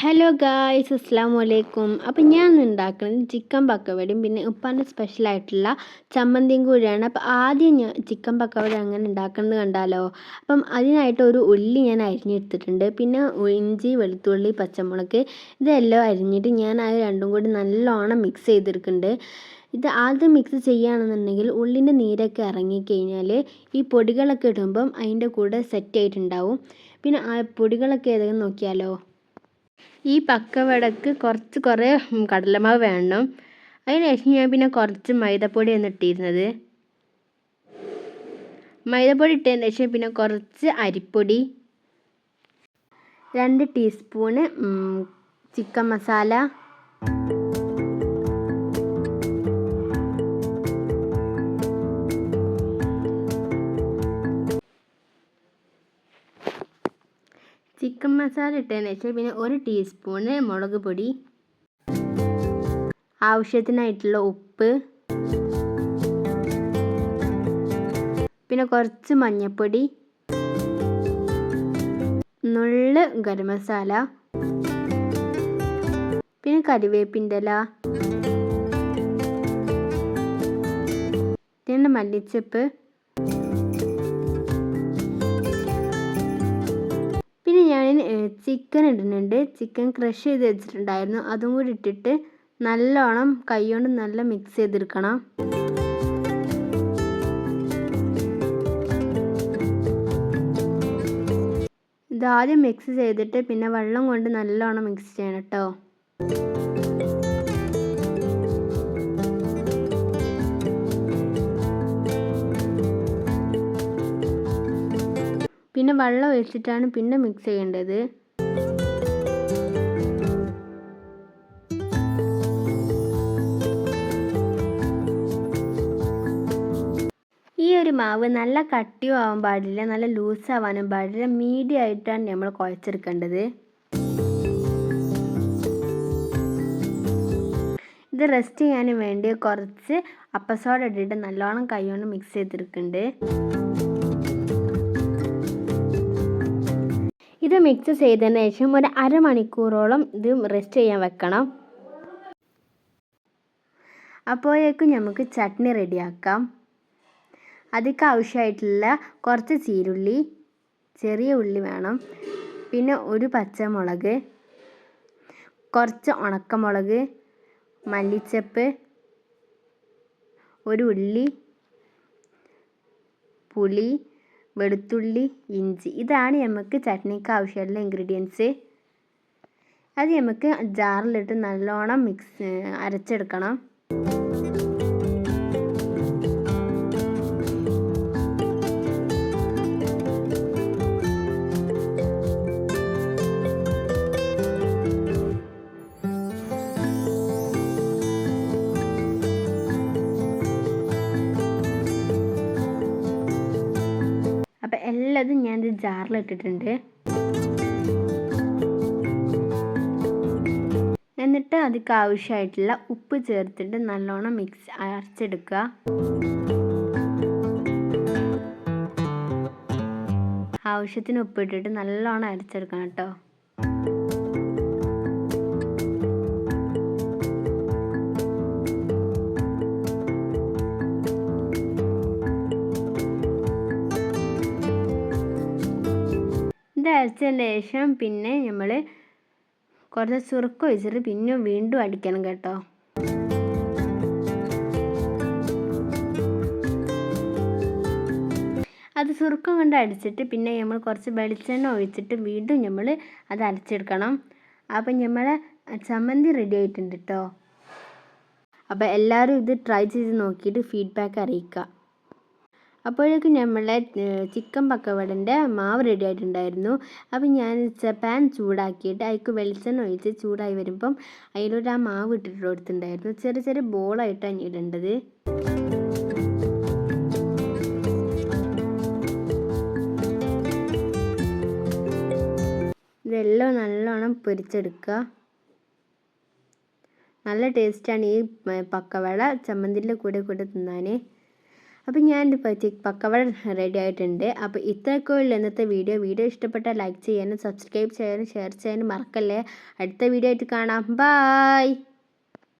Hello guys അസ്സാം വലൈക്കും അപ്പം ഞാൻ ഉണ്ടാക്കുന്നത് ചിക്കൻ പക്കവടയും പിന്നെ ഉപ്പാന്റെ സ്പെഷ്യലായിട്ടുള്ള ചമ്മന്തിയും കൂടിയാണ്. അപ്പം ആദ്യം ഞാൻ ചിക്കൻ പക്കവട അങ്ങനെ ഉണ്ടാക്കുന്നത് കണ്ടാലോ? അപ്പം അതിനായിട്ട് ഒരു ഉള്ളി ഞാൻ അരിഞ്ഞെടുത്തിട്ടുണ്ട്. പിന്നെ ഇഞ്ചി വെളുത്തുള്ളി പച്ചമുളക് ഇതെല്ലാം അരിഞ്ഞിട്ട് ഞാൻ ആ രണ്ടും കൂടി നല്ലോണം മിക്സ് ചെയ്തെടുക്കുന്നുണ്ട്. ഇത് ആദ്യം മിക്സ് ചെയ്യുകയാണെന്നുണ്ടെങ്കിൽ ഉള്ളിന്റെ നീരൊക്കെ ഇറങ്ങിക്കഴിഞ്ഞാൽ ഈ പൊടികളൊക്കെ ഇടുമ്പം അതിന്റെ കൂടെ സെറ്റ് ആയിട്ടുണ്ടാവും. പിന്നെ ആ പൊടികളൊക്കെ ഏതെങ്കിലും നോക്കിയാലോ? ഈ പക്കവടക്ക് കുറച്ച് കുറേ കടലമാവ് വേണം. അതിന് ശേഷം ഞാൻ പിന്നെ കുറച്ച് മൈദപ്പൊടിയാണ് ഇട്ടിരുന്നത്. മൈദപ്പൊടി ഇട്ടതിന് ശേഷം പിന്നെ കുറച്ച് അരിപ്പൊടി രണ്ട് teaspoon chicken masala. Chicken masala ഇട്ടതിന് ശേഷം പിന്നെ ഒരു ടീസ്പൂണ് മുളക് പൊടി ആവശ്യത്തിനായിട്ടുള്ള ഉപ്പ് പിന്നെ കുറച്ച് മഞ്ഞൾപ്പൊടി നുള്ള് ഗരം മസാല പിന്നെ കറിവേപ്പിന്റെ ഇല പിന്നെ മല്ലിച്ചപ്പ് ചിക്കൻ ഇടുന്നുണ്ട്. ചിക്കൻ ക്രഷ് ചെയ്ത് വെച്ചിട്ടുണ്ടായിരുന്നു. അതും കൂടി ഇട്ടിട്ട് നല്ലോണം കൈകൊണ്ട് നല്ല മിക്സ് ചെയ്തെടുക്കണം. ഇതാദ്യം മിക്സ് ചെയ്തിട്ട് പിന്നെ വെള്ളം കൊണ്ട് നല്ലോണം മിക്സ് ചെയ്യണം കേട്ടോ. പിന്നെ വെള്ളം ഒഴിച്ചിട്ടാണ് പിന്നെ മിക്സ് ചെയ്യേണ്ടത്. മാവ് നല്ല കട്ടിയും ആവാൻ പാടില്ല നല്ല ലൂസ് ആവാനും പാടില്ല മീഡിയം ആയിട്ടാണ് നമ്മൾ കുഴച്ചെടുക്കേണ്ടത്. ഇത് റെസ്റ്റ് ചെയ്യാനും വേണ്ടി കുറച്ച് അപ്പസോഡ ഇട്ടിട്ട് നല്ലോണം കൈകൊണ്ട് മിക്സ് ചെയ്തെടുക്കുന്നുണ്ട്. ഇത് മിക്സ് ചെയ്തതിന് ശേഷം ഒരു അരമണിക്കൂറോളം ഇത് റെസ്റ്റ് ചെയ്യാൻ വെക്കണം. അപ്പോഴേക്കും നമുക്ക് ചട്നി റെഡിയാക്കാം അതിക്ക് ആവശ്യമായിട്ടുള്ള കുറച്ച് ചീരുള്ളി ചെറിയ ഉള്ളി വേണം. പിന്നെ ഒരു പച്ചമുളക് കുറച്ച് ഉണക്കമുളക് മല്ലിച്ചപ്പ് ഒരു ഉള്ളി പുളി വെളുത്തുള്ളി ഇഞ്ചി. ഇതാണ് നമുക്ക് ചട്നിക്ക് ആവശ്യമുള്ള ഇൻഗ്രീഡിയൻസ് അത് നമുക്ക് ജാറിലിട്ട് നല്ലോണം മിക്സ് അരച്ചെടുക്കണം. ജാറിലിട്ടിട്ടുണ്ട്. എന്നിട്ട് അതിക്ക് ആവശ്യമായിട്ടുള്ള ഉപ്പ് ചേർത്തിട്ട് നല്ലോണം മിക്സ് അരച്ചെടുക്കുക. ആവശ്യത്തിന് ഉപ്പിട്ടിട്ട് നല്ലോണം അരച്ചെടുക്കണം കേട്ടോ. ഇത് ശേഷം പിന്നെ നമ്മൾ കുറച്ച് ചുറുക്കം ഒഴിച്ചിട്ട് പിന്നെ വീണ്ടും അടിക്കണം കേട്ടോ. അത് ചുരുക്കം കൊണ്ട് അടിച്ചിട്ട് പിന്നെ നമ്മൾ കുറച്ച് വെളിച്ചെണ്ണ ഒഴിച്ചിട്ട് വീണ്ടും നമ്മൾ അത് അരച്ചെടുക്കണം. അപ്പം നമ്മളെ ചമ്മന്തി റെഡി ആയിട്ടുണ്ട് കേട്ടോ അപ്പോൾ എല്ലാവരും ഇത് ട്രൈ ചെയ്ത് നോക്കിയിട്ട് ഫീഡ്ബാക്ക് അറിയിക്കുക. അപ്പോഴേക്കും നമ്മളെ ചിക്കൻ പക്കവടന്റെ മാവ് റെഡി ആയിട്ടുണ്ടായിരുന്നു. അപ്പം ഞാൻ പാൻ ചൂടാക്കിയിട്ട് അതിക്ക് വെളിച്ചെണ്ണ ഒഴിച്ച് ചൂടായി വരുമ്പം അതിലൊരു ആ മാവ് ഇട്ടിട്ട് കൊടുത്തിട്ടുണ്ടായിരുന്നു. ചെറിയ ചെറിയ ബോളായിട്ടാണ് ഇടേണ്ടത്. ഇതെല്ലാം നല്ലോണം പൊരിച്ചെടുക്കുക. നല്ല ടേസ്റ്റാണ് ഈ പക്കവട. ചമ്മന്തിന്റെ കൂടെ കൂടെ തിന്നാൻ. അപ്പോൾ ഞാൻ പക്കവട റെഡി ആയിട്ടുണ്ട്. അപ്പോൾ ഇത്രയൊക്കെ ഉള്ളൂ ഇന്നത്തെ വീഡിയോ വീഡിയോ ഇഷ്ടപ്പെട്ടാൽ ലൈക്ക് ചെയ്യാനും സബ്സ്ക്രൈബ് ചെയ്യാനും ഷെയർ ചെയ്യാനും മറക്കല്ലേ. അടുത്ത വീഡിയോ ആയിട്ട് കാണാം. ബായ്